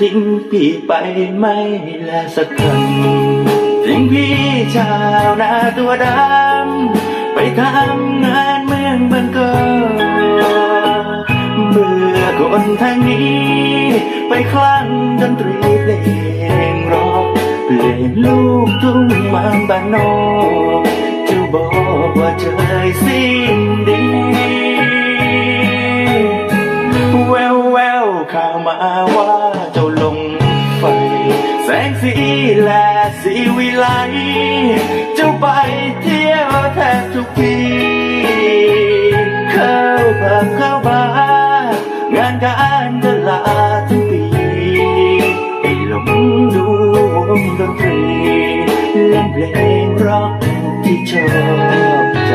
ทิ้งพี่ไปไม่แลสักคำทิ้งพี่ชาวนาตัวดำไปทำงานเมืองบันกิดเบื่อคนทางนี้ ไปคลั่งดนตรีเพลงร็อกเพลงลูกทุ่งมืองบ้านนอกจะบอกว่าเธอสิ้นดี สีแลสีวิไลจ้าไปเที่ยวแทบทุกปีเข้าผับเข้าบางานการตลาดทุกปีให้หลงดูวงดนตรีเล่นเพลงร็อกที่ชอบใจ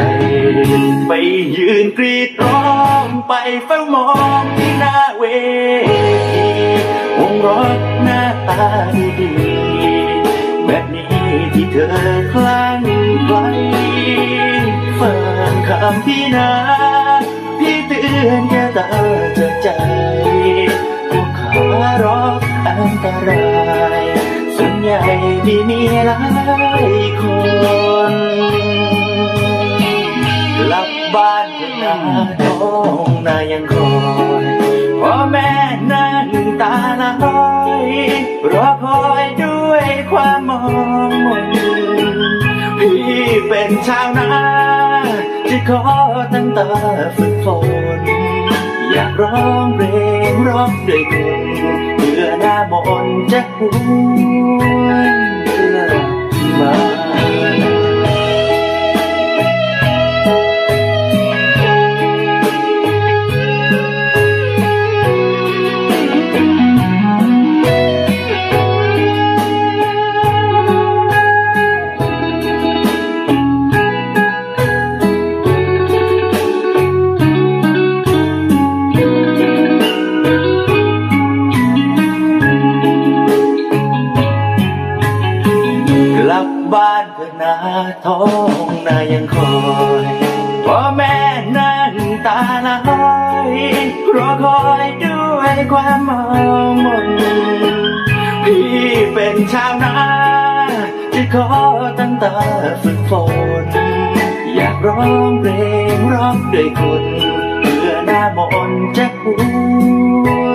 ไปยืนกรีดร้องไปเฝ้ามองที่หน้าเวทีวงร็อกหน้าตาดี ธอคลั่งไคล้ฟังคำพี่นาพี่เตือนแค่ตาจอใจพวกขารอกอันตรายส่วนใหญ่ที่มีหลายคนกลับบ้านเพื่อหน้าท้องนายังคอยพ่อแม่นั่งตาละห้อยรอคอยด้วยความมองมน เป็นชาวนาที่ขอตั้งตาฝึกฝนอยากร้องเพลงร้องด้วยกันเพื่อหน้ามนจะหวน ลับบ้านเพื่อนาท้องนายังคอยพ่อแม่นั่งตาละห้อยรอคอยด้วยความมองมนพี่เป็นชาวนาที่ขอตั้งตาฝึกฝนอยากร้องเพลงร้องด้วยคนเพื่อหน้ามนจะหว